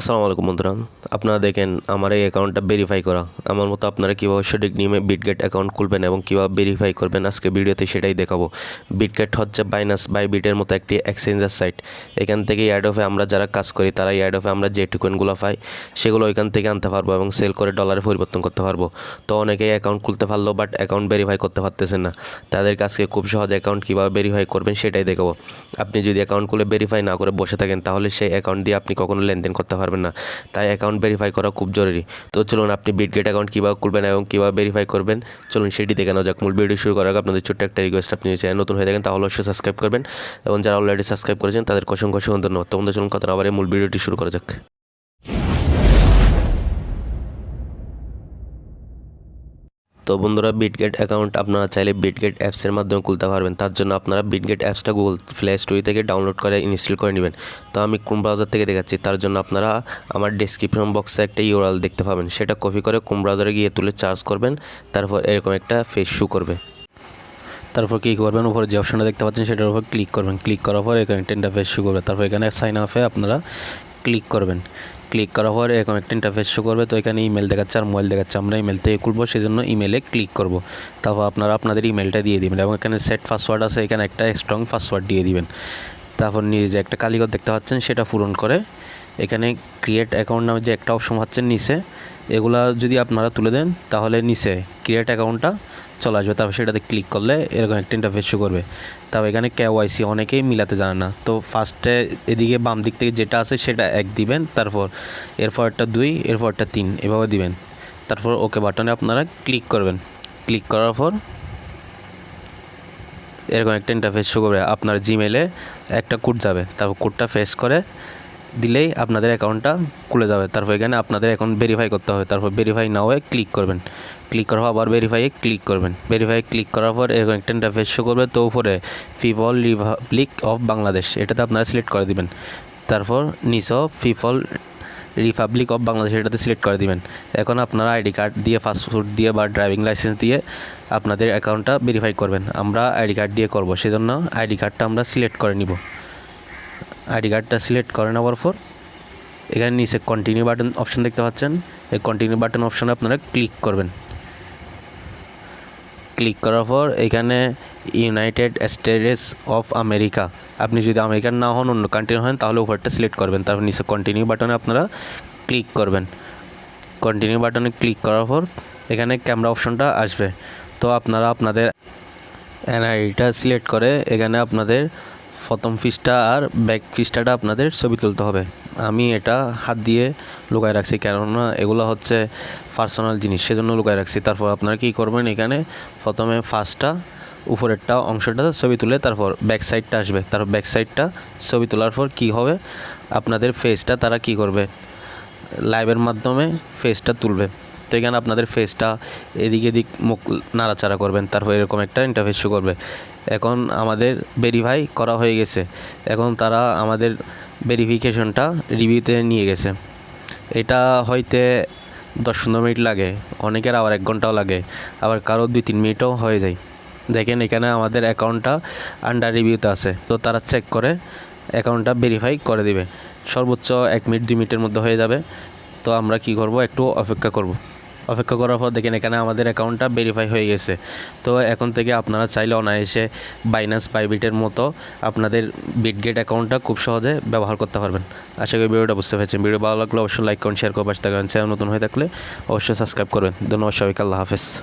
আসসালামু আলাইকুম বন্ধুরা। আপনারা দেখেন আমার এই অ্যাকাউন্টটা ভেরিফাই করা। আমার মতো আপনারা কীভাবে সঠিক নিয়মে বিটগেট অ্যাকাউন্ট খুলবেন এবং কীভাবে ভেরিফাই করবেন, আজকে ভিডিওতে সেটাই দেখাবো। বিটগেট হচ্ছে বাইনাস বাই বিটের মতো একটি এক্সচেঞ্জার সাইট এখান থেকে অফে আমরা যারা কাজ করি তারা অফে আমরা যে টোকেনগুলো পাই, সেগুলো ওইখান থেকে আনতে পারব এবং সেল করে ডলারে পরিবর্তন করতে পারব। তো অনেকেই অ্যাকাউন্ট খুলতে পারল বাট অ্যাকাউন্ট ভেরিফাই করতে পারতেছেন না। তাদের কাছে খুব সহজ অ্যাকাউন্ট কীভাবে ভেরিফাই করবেন সেটাই দেখাবো। আপনি যদি অ্যাকাউন্ট খুলে ভেরিফাই না করে বসে থাকেন, তাহলে সেই অ্যাকাউন্ট দিয়ে আপনি কখনো লেনদেন করতে পারবেন না। তাই অ্যাকাউন্ট ভেরিফাই করা খুব জরুরি। তো চলুন আপনি বিটগেট অ্যাকাউন্ট কীভাবে খুলবেন এবং কীভাবে ভেরিফাই করবেন, চলুন সেটি দেখে নেওয়া যাক। মূল ভিডিও শুরু করার আগে আপনাদের ছোট্ট একটা রিকোয়েস্ট আপনি চ্যানেল নতুন হয়ে থাকেন, তাহলে অবশ্যই সাবস্ক্রাইব করবেন। এবং যারা অলরেডি সাবস্ক্রাইব করেছেন তাদের অসংখ্য অসংখ্য ধন্যবাদ। তো বন্ধু চলুন কথা আবার মূল ভিডিওটি শুরু করা যাক। তো বন্ধুরা বিটগেট অ্যাকাউন্ট আপনারা চাইলে বিটগেট অ্যাপসের মাধ্যমে খুলতে পারবেন। তার জন্য আপনারা বিটগেট অ্যাপসটা গুগল প্লে স্টোরি থেকে ডাউনলোড করে ইনস্টল করে নেবেন। তো আমি কোন ব্রাউজার থেকে দেখাচ্ছি, তার জন্য আপনারা আমার ডেসক্রিপশন বক্সে একটা ইউরাল দেখতে পাবেন। সেটা কপি করে কোন ব্রাউজারে গিয়ে তুলে চার্জ করবেন, তারপর এরকম একটা ফেস শু করবে। তারপর কী করবেন, উপরে যে অপশনটা দেখতে পাচ্ছেন, সেটার উপর ক্লিক করবেন। ক্লিক করার পর এখানে একটা ইন্টারফেস শো করবে। তারপর এখানে সাইন আপে আপনারা ক্লিক করবেন। ক্লিক করার পর এরকম একটা ইন্টারফেস শো করবে, তো এখানে ইমেল দেখাচ্ছে আর মোবাইল দেখাচ্ছে। আমরা ইমেল থেকে খুলবো সেই জন্য ইমেলে ক্লিক করব। তারপর আপনারা আপনাদের ইমেলটা দিয়ে দিবেন এবং এখানে সেট পাসওয়ার্ড আছে, এখানে একটা স্ট্রং পাসওয়ার্ড দিয়ে দিবেন। তারপর নিজে যে একটা কালিগর দেখতে পাচ্ছেন, সেটা পূরণ করে এখানে ক্রিয়েট অ্যাকাউন্ট নামে যে একটা অপশন পাচ্ছেন নিচে, এগুলা যদি আপনারা তুলে দেন, তাহলে নিচে ক্রিয়েট অ্যাকাউন্টটা চলে আসবে। তারপর সেটাতে ক্লিক করলে এরকম একটা ইন্টারফেস শো করবে। তারপর এখানে কে কেওয়াইসি অনেকেই মিলাতে জানে না। তো ফার্স্টে এদিকে বাম দিক থেকে যেটা আছে সেটা এক দিবেন, তারপর এরপর একটা দুই এরপর একটা তিন, এভাবে দিবেন। তারপর ওকে বাটনে আপনারা ক্লিক করবেন। ক্লিক করার পর এরকম একটা ইন্টারফেস শো করবে। আপনার জিমেলে একটা কোড যাবে। তারপর কোডটা ফেস করে দিলেই আপনাদের অ্যাকাউন্টটা খুলে যাবে। তারপর এখানে আপনাদের অ্যাকাউন্ট ভেরিফাই করতে হবে। তারপর ভেরিফাই না হয়ে ক্লিক করবেন। ক্লিক করার পর আবার ভেরিফাইয়ে ক্লিক করবেন। ভেরিফাই ক্লিক করার পর এরকম একটা ইন্টারফেস শো করবে, তো উপরে পিপল রিপাবলিক অফ বাংলাদেশ এটাতে আপনারা সিলেক্ট করে দিবেন। তারপর নিচেও পিপল রিপাবলিক অফ বাংলাদেশ এটাতে সিলেক্ট করে দিবেন। এখন আপনারা আইডি কার্ড দিয়ে পাসপোর্ট দিয়ে বা ড্রাইভিং লাইসেন্স দিয়ে আপনাদের অ্যাকাউন্টটা ভেরিফাই করবেন। আমরা আইডি কার্ড দিয়ে করব, সেজন্য আইডি কার্ডটা আমরা সিলেক্ট করে নিব। আইডি কার্ডটা সিলেক্ট করে নেওয়ার পর এখানে নিচে কন্টিনিউ বাটন অপশন দেখতে পাচ্ছেন। এই কন্টিনিউ বাটন অপশনে আপনারা ক্লিক করবেন। ক্লিক করার পর এখানে ইউনাইটেড স্টেটস অফ আমেরিকা আপনি যদি আমেরিকান না হন, অন্য কান্ট্রির হন, তাহলে ওভারটা সিলেক্ট করবেন। তারপর নিচে কন্টিনিউ বাটনে আপনারা ক্লিক করবেন। কন্টিনিউ বাটনে ক্লিক করার পর এখানে ক্যামেরা অপশনটা আসবে। তো আপনারা আপনাদের এনআইডিটা সিলেক্ট করে এখানে আপনাদের প্রথম ফিসটা আর ব্যাক ফিসটাটা আপনাদের ছবি তুলতে হবে। আমি এটা হাত দিয়ে লুকায় রাখছি, কেননা এগুলো হচ্ছে পার্সোনাল জিনিস, সেজন্য লুকায় রাখছি। তারপর আপনারা কী করবেন এখানে? প্রথমে ফার্স্টটা উপরেরটা অংশটা ছবি তুলে তারপর ব্যাক সাইডটা আসবে। তারপর ব্যাক সাইডটা ছবি তোলার পর কী হবে? আপনাদের ফেসটা তারা কী করবে? লাইভের মাধ্যমে ফেসটা তুলবে। তো এখানে আপনাদের ফেসটা এদিক এদিক মুখ নাড়াচাড়া করবেন, তারপর এরকম একটা ইন্টারফেস করবে। এখন আমাদের ভেরিফাই করা হয়ে গেছে। এখন তারা আমাদের ভেরিফিকেশনটা রিভিউতে নিয়ে গেছে। এটা হয়তে দশ পনেরো মিনিট লাগে, অনেকের আবার এক ঘন্টাও লাগে, আবার কারও দুই তিন মিনিটও হয়ে যায়। দেখেন এখানে আমাদের অ্যাকাউন্টটা আন্ডার রিভিউতে আছে, তো তারা চেক করে অ্যাকাউন্টটা ভেরিফাই করে দিবে। সর্বোচ্চ এক মিনিট, দুই মিনিটের মধ্যে হয়ে যাবে, তো আমরা কি করব, একটু অপেক্ষা করব। অপেক্ষা করার পর দেখেন এখানে আমাদের অ্যাকাউন্টটা ভেরিফাই হয়ে গেছে। তো এখন থেকে আপনারা চাইলে অনায়াসে বাইনান্স প্রাইভেটের মতো আপনাদের বিটগেট অ্যাকাউন্টটা খুব সহজে ব্যবহার করতে পারবেন। আশা করি ভিডিওটা বুঝতে পেরেছেন। ভিডিও ভালো লাগলে অবশ্যই লাইক করুন শেয়ার করবেন চ্যানেল নতুন হয়ে থাকলে অবশ্যই সাবস্ক্রাইব করবেন। ধন্যবাদ সবাইকে, আল্লাহ হাফেজ।